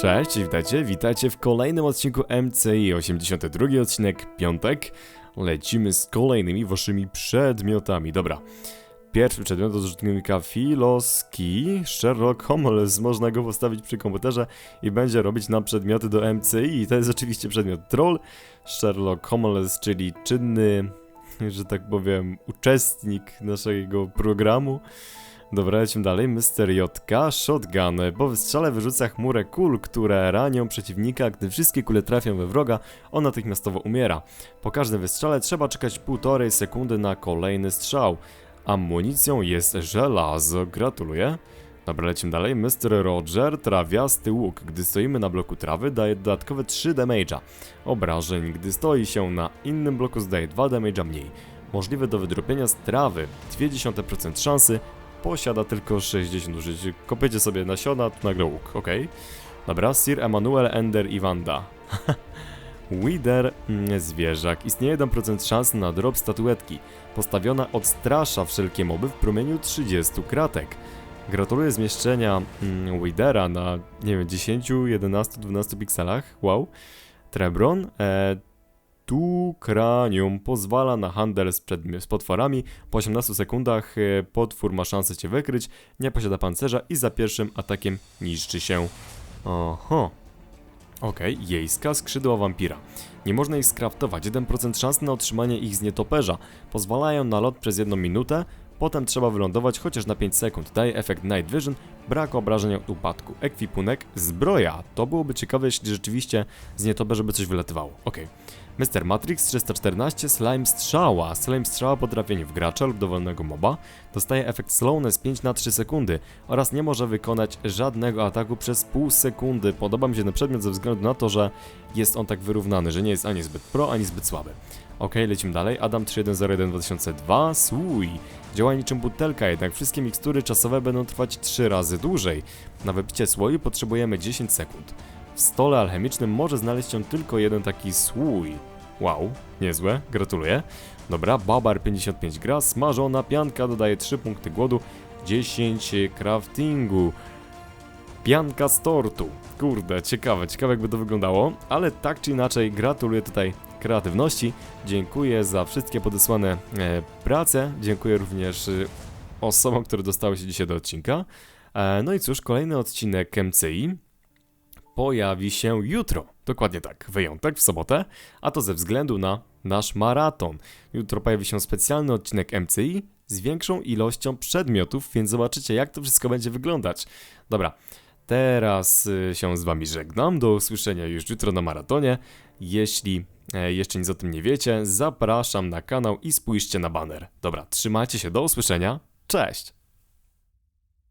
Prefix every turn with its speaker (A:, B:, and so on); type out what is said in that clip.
A: Cześć, witajcie, witajcie w kolejnym odcinku MCI, 82 odcinek, piątek. Lecimy z kolejnymi waszymi przedmiotami. Dobra, pierwszy przedmiot do użytkownika Filoski, Sherlock Holmes, można go postawić przy komputerze i będzie robić nam przedmioty do MCI. To jest oczywiście przedmiot Troll, Sherlock Holmes, czyli czynny, że tak powiem, uczestnik naszego programu. Dobra, lecimy dalej. Mr. Jotka, shotgun. Po wystrzale wyrzuca chmurę kul, które ranią przeciwnika. Gdy wszystkie kule trafią we wroga, on natychmiastowo umiera. Po każdym wystrzale trzeba czekać półtorej sekundy na kolejny strzał. Amunicją jest żelazo. Gratuluję. Dobra, lecimy dalej. Mr. Roger, trawiasty łuk. Gdy stoimy na bloku trawy, daje dodatkowe 3 damage'a. Obrażeń. Gdy stoi się na innym bloku, zdaje 2 damage'a mniej. Możliwe do wydropienia z trawy. 0,2% szansy, posiada tylko 60 użyć. Kopiecie sobie nasiona, tu nagle łuk, okej. Dobra, Sir Emanuel Ender i Wanda. Wither, mm, zwierzak. Istnieje 1% szans na drop statuetki. Postawiona odstrasza wszelkie moby w promieniu 30 kratek. Gratuluję zmieszczenia mm, Withera na, nie wiem, 10, 11, 12 pikselach. Wow. Trebron, e, tu kranium pozwala na handel z, z potworami. Po 18 sekundach e, potwór ma szansę cię wykryć, nie posiada pancerza i za pierwszym atakiem niszczy się. Oho. Okej, jejska skrzydła wampira. Nie można ich skraftować, 1% szans na otrzymanie ich z nietoperza. Pozwalają na lot przez jedną minutę, potem trzeba wylądować chociaż na 5 sekund. Daje efekt Night Vision, brak obrażeń od upadku. Ekwipunek, zbroja. To byłoby ciekawe, jeśli rzeczywiście z nietoperza by coś wylatywało. Okej. Mr. Matrix 314 Slime Strzała. Slime Strzała po trafieniu w gracza lub dowolnego moba dostaje efekt Slowness 5 na 3 sekundy oraz nie może wykonać żadnego ataku przez pół sekundy. Podoba mi się ten przedmiot ze względu na to, że jest on tak wyrównany, że nie jest ani zbyt pro, ani zbyt słaby. Ok, lecimy dalej. Adam 3101 2002. Słój. Działa niczym butelka, jednak wszystkie mikstury czasowe będą trwać 3 razy dłużej. Na wypicie słoju potrzebujemy 10 sekund. W stole alchemicznym może znaleźć się tylko jeden taki słój. Wow, niezłe, gratuluję. Dobra, Babar 55 gra, smażona pianka dodaje 3 punkty głodu, 10 craftingu. Pianka z tortu. Kurde, ciekawe, ciekawe jakby to wyglądało, ale tak czy inaczej gratuluję tutaj kreatywności. Dziękuję za wszystkie podesłane e, prace. Dziękuję również e, osobom, które dostały się dzisiaj do odcinka. E, no i cóż, kolejny odcinek MCI pojawi się jutro. Dokładnie tak, wyjątek w sobotę, a to ze względu na nasz maraton. Jutro pojawi się specjalny odcinek MCI z większą ilością przedmiotów, więc zobaczycie jak to wszystko będzie wyglądać. Dobra, teraz y, się z wami żegnam. Do usłyszenia już jutro na maratonie. Jeśli e, jeszcze nic o tym nie wiecie, zapraszam na kanał i spójrzcie na banner. Dobra, trzymajcie się, do usłyszenia. Cześć!